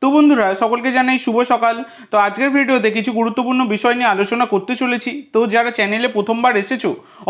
তো বন্ধুরা, সকলকে জানাই শুভ সকাল। তো আজকের ভিডিওতে কিছু গুরুত্বপূর্ণ বিষয় নিয়ে আলোচনা করতে চলেছি। তো যারা চ্যানেলে প্রথমবার এসেছ,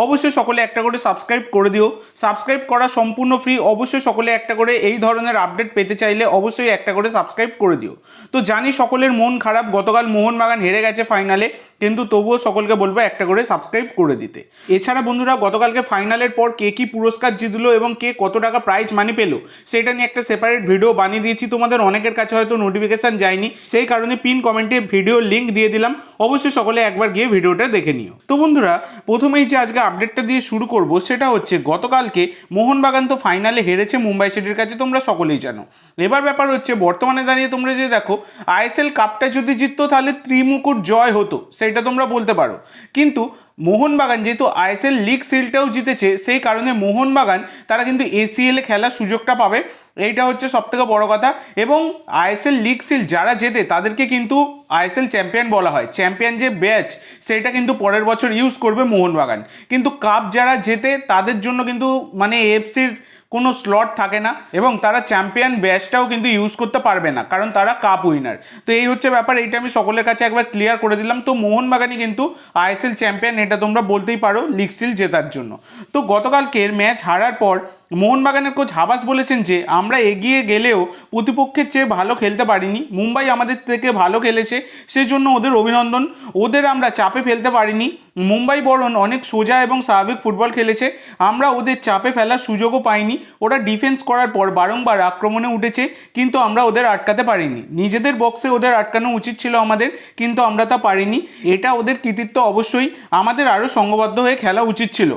অবশ্যই সকলে একটা করে সাবস্ক্রাইব করে দিও। সাবস্ক্রাইব করা সম্পূর্ণ ফ্রি অবশ্যই সকলে একটা করে এই ধরনের আপডেট পেতে চাইলে অবশ্যই একটা করে সাবস্ক্রাইব করে দিও। তো জানি সকলের মন খারাপ, গতকাল মোহনবাগান হেরে গেছে ফাইনালে কিন্তু তবুও সকলকে বলব একটা করে সাবস্ক্রাইব করে দিতে। এছাড়া বন্ধুরা, গতকালকে ফাইনালের পর কে কি পুরস্কার জিতলো এবং কে কত টাকা প্রাইজ মানি পেল, সেটা নিয়ে একটা সেপারেট ভিডিও বানিয়ে দিয়েছি। তোমাদের অনেকের কাছে হয়তো নোটিফিকেশান যায়নি। সেই কারণে পিন কমেন্টে ভিডিও লিঙ্ক দিয়ে দিলাম। অবশ্যই সকলে একবার গিয়ে ভিডিওটা দেখে নিও। তো বন্ধুরা, প্রথমেই যে আজকে আপডেটটা দিয়ে শুরু করব, সেটা হচ্ছে গতকালকে মোহনবাগান তো ফাইনালে হেরেছে মুম্বাই সিটির কাছে, তোমরা সকলেই জানো। এবার ব্যাপার হচ্ছে, বর্তমানে দাঁড়িয়ে তোমরা যে দেখো আইএসএল কাপটা যদি জিততো, তাহলে ত্রিমুকুট জয় হতো, সেটা তোমরা বলতে পারো। কিন্তু মোহনবাগান, যেহেতু আইএসএল লিগ সিলটাও জিতেছে, সেই কারণে মোহনবাগান তারা কিন্তু এসিএল খেলার সুযোগটা পাবে। এইটা হচ্ছে সবথেকে বড় কথা। এবং আইএসএল লিগ সিল যারা জেতে, তাদেরকে কিন্তু আইএসএল চ্যাম্পিয়ন বলা হয়। চ্যাম্পিয়ন যে ব্যাচ, সেটা কিন্তু পরের বছর ইউজ করবে মোহনবাগান। কিন্তু কাপ যারা জেতে, তাদের জন্য কিন্তু মানে এফসির কোনো স্লট থাকে না এবং তারা চ্যাম্পিয়ন ব্যাচটাও কিন্তু ইউজ করতে পারবে না, কারণ তারা কাপ উইনার তো এই হচ্ছে ব্যাপার, এইটা আমি সকলের কাছে একবার ক্লিয়ার করে দিলাম। তো মোহনবাগানই কিন্তু আইএসএল চ্যাম্পিয়ন এটা তোমরা বলতেই পারো লিগ সিল জেতার জন্য। তো গতকালকের ম্যাচ হারার পর মোহনবাগানের কোচ হাবাস বলেছেন যে, আমরা এগিয়ে গেলেও প্রতিপক্ষের চেয়ে ভালো খেলতে পারিনি। মুম্বাই আমাদের থেকে ভালো খেলেছে, সেজন্য ওদের অভিনন্দন। ওদের আমরা চাপে ফেলতে পারিনি। মুম্বাই বরণ অনেক সোজা এবং স্বাভাবিক ফুটবল খেলেছে। আমরা ওদের চাপে ফেলার সুযোগও পাইনি। ওরা ডিফেন্স করার পর বারংবার আক্রমণে উঠেছে, কিন্তু আমরা ওদের আটকাতে পারিনি। নিজেদের বক্সে ওদের আটকানো উচিত ছিল আমাদের, কিন্তু আমরা তা পারিনি। এটা ওদের কৃতিত্ব অবশ্যই। আমাদের আরও সঙ্গবদ্ধ হয়ে খেলা উচিত ছিল।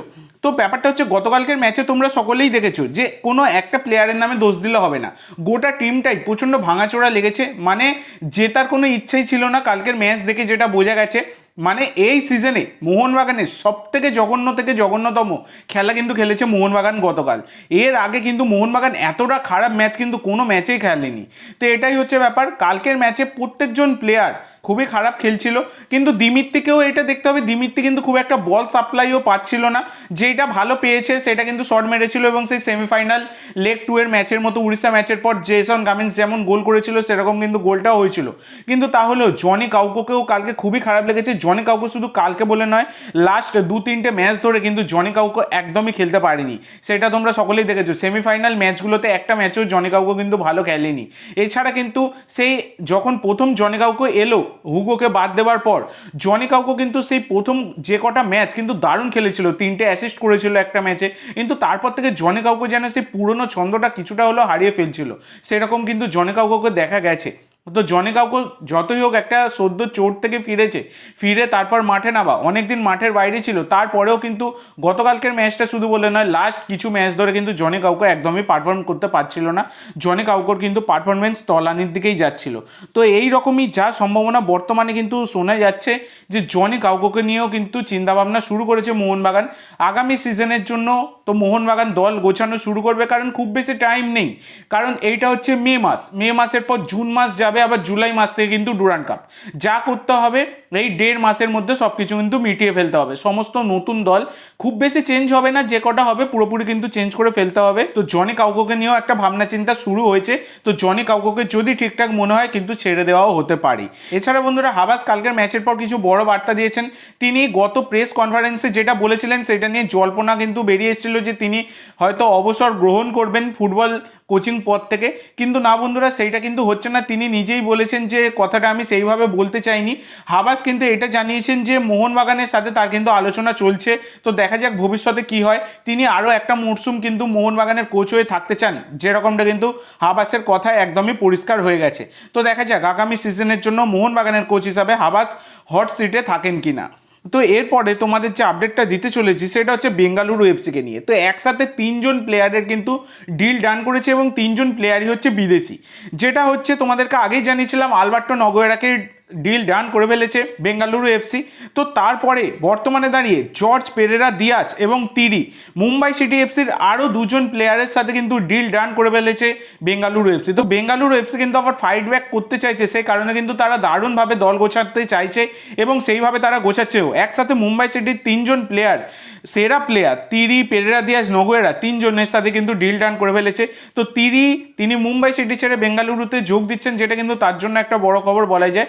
তো ব্যাপারটা হচ্ছে গতকালকের ম্যাচে তোমরা সকলেই দেখেছ যে কোনো একটা প্লেয়ারের নামে দোষ দিলে হবে না। গোটা টিমটাই প্রচণ্ড ভাঙাচোড়া লেগেছে। মানে জেতার কোনো ইচ্ছাই ছিল না কালকের ম্যাচ দেখে যেটা বোঝা গেছে। মানে এই সিজনে মোহনবাগানের সব থেকে জঘন্য থেকে জঘন্যতম খেলা কিন্তু খেলেছে মোহনবাগান গতকাল। এর আগে কিন্তু মোহনবাগান এতটা খারাপ ম্যাচ কিন্তু কোনো ম্যাচেই খেলেনি। তো এটাই হচ্ছে ব্যাপার। কালকের ম্যাচে প্রত্যেকজন প্লেয়ার খুবই খারাপ খেলছিল। কিন্তু দিমিত্তিকেও এটা দেখতে হবে। দিমিত্তি কিন্তু খুব একটা বল সাপ্লাইও পাচ্ছিল না। যেটা ভালো পেয়েছে, সেটা কিন্তু শর্ট মেরেছিল এবং সেই সেমিফাইনাল লেগ টু এর ম্যাচের মতো উড়িষ্যা ম্যাচের পর জেসন গামিন্স যেমন গোল করেছিল, সেরকম কিন্তু গোলটাও হয়েছিল। কিন্তু তাহলেও জনি কাউকোকেও কালকে খুবই খারাপ লেগেছে। জনি কাউকো শুধু কালকে বলে নয় লাস্ট দু তিনটে ম্যাচ ধরে কিন্তু জনি কাউকো একদমই খেলতে পারেনি। সেটা তোমরা সকলেই দেখেছ। সেমিফাইনাল ম্যাচগুলোতে একটা ম্যাচও জনি কাউকো কিন্তু ভালো খেলেনি। এছাড়া কিন্তু সেই যখন প্রথম জনি কাউকো এলো হুগোকে বাদ দেওয়ার পর, জনি কাউকো কিন্তু সেই প্রথম যে কটা ম্যাচ কিন্তু দারুণ খেলেছিল, তিনটে অ্যাসিস্ট করেছিল একটা ম্যাচে, কিন্তু তারপর থেকে জনি কাউকো যেন সেই পুরনো ছন্দটা কিছুটা হলেও হারিয়ে ফেলছিল। সেরকম কিন্তু জনি কাউকোকে দেখা গেছে। তো জনে কাউকে যতই হোক একটা সদ্য চোট থেকে ফিরেছে, ফিরে তারপর মাঠে নামা। অনেকদিন মাঠের বাইরে ছিল, তারপরেও কিন্তু গতকালকের ম্যাচটা শুধু বলে নয় লাস্ট কিছু ম্যাচ ধরে কিন্তু জনে কাউকে একদমই পারফর্ম করতে পারছিল না। জনে কাউকর কিন্তু পারফরমেন্স তলানির দিকেই যাচ্ছিল। তো এই রকমই যা সম্ভাবনা বর্তমানে কিন্তু শোনা যাচ্ছে যে, জনি কাউকোকে নিয়েও কিন্তু চিন্তাভাবনা শুরু করেছে মোহনবাগান। আগামী সিজনের জন্য তো মোহনবাগান দল গোছানো শুরু করবে, কারণ খুব বেশি টাইম নেই। কারণ এইটা হচ্ছে মে মাস। মে মাসের পর জুন মাস যাবে। আবার জুলাই মাস থেকে কিন্তু ডুরান কাপ। যা করতে হবে এই দেড় মাসের মধ্যে সব কিছু কিন্তু মিটিয়ে ফেলতে হবে। সমস্ত নতুন দল খুব বেশি চেঞ্জ হবে না, যে কটা হবে পুরোপুরি কিন্তু চেঞ্জ করে ফেলতে হবে। তো জনি কাউকোকে নিয়েও একটা ভাবনা চিন্তা শুরু হয়েছে। তো জনি কাউকোকে যদি ঠিকঠাক মনে হয় কিন্তু ছেড়ে দেওয়াও হতে পারে। এছাড়া বন্ধুরা হাবাস কালকের ম্যাচের পর কিছু বড় বার্তা দিয়েছেন। তিনি গত প্রেস কনফারেন্সে যেটা বলেছিলেন সেটা নিয়ে জল্পনা কিন্তু বেরিয়ে এসেছিল যে তিনি হয়তো অবসর গ্রহণ করবেন ফুটবল কোচিং পদ থেকে। কিন্তু না বন্ধুরা, সেইটা কিন্তু হচ্ছে না। তিনি নিজেই বলেছেন যে কথাটা আমি সেইভাবে বলতে চাইনি। হাবাস কিন্তু এটা জানিয়েছেন যে মোহনবাগানের সাথে তার কিন্তু আলোচনা চলছে। তো দেখা যাক ভবিষ্যতে কি হয়। তিনি আরও একটা মরশুম কিন্তু মোহনবাগানের কোচ হয়ে থাকতে চান। যেরকমটা কিন্তু হাবাসের কথায় একদমই পরিষ্কার হয়ে গেছে। তো দেখা যাক আগামী সিজনের জন্য মোহনবাগানের কোচ হিসাবে হাবাস হট সিটে থাকেন কিনা। তো এরপরে তোমাদের যে আপডেটটা দিতে চলেছি, সেটা হচ্ছে বেঙ্গালুরু এফসিকে নিয়ে। তো একসাথে তিনজন প্লেয়ারের কিন্তু ডিল ডান করেছে এবং তিনজন প্লেয়ারই হচ্ছে বিদেশি। যেটা হচ্ছে তোমাদেরকে আগেই জানিয়েছিলাম, আলবার্টো নগোয়েরাকে ডিল ডান করে ফেলেছে বেঙ্গালুরু এফসি তো তারপরে বর্তমানে দাঁড়িয়ে জর্জ পেরেরা দিয়াজ এবং তিরি মুম্বাই সিটি এফসির আরও দুজন প্লেয়ারের সাথে কিন্তু ডিল ডান করে ফেলেছে বেঙ্গালুরু এফসি তো বেঙ্গালুরু এফসি কিন্তু আবার ফাইট ব্যাক করতে চাইছে সেই কারণে কিন্তু তারা দারুণভাবে দল গোছাতে চাইছে এবং সেইভাবে তারা গোছাচ্ছেও। একসাথে মুম্বাই সিটির তিনজন প্লেয়ার সেরা প্লেয়ার তিরি পেরেরা দিয়াজ নগোয়েরা তিনজনের সাথে কিন্তু ডিল ডান করে ফেলেছে। তো তিরি তিনি মুম্বাই সিটি ছেড়ে বেঙ্গালুরুতে যোগ দিচ্ছেন, যেটা কিন্তু তার জন্য একটা বড় খবর বলা যায়।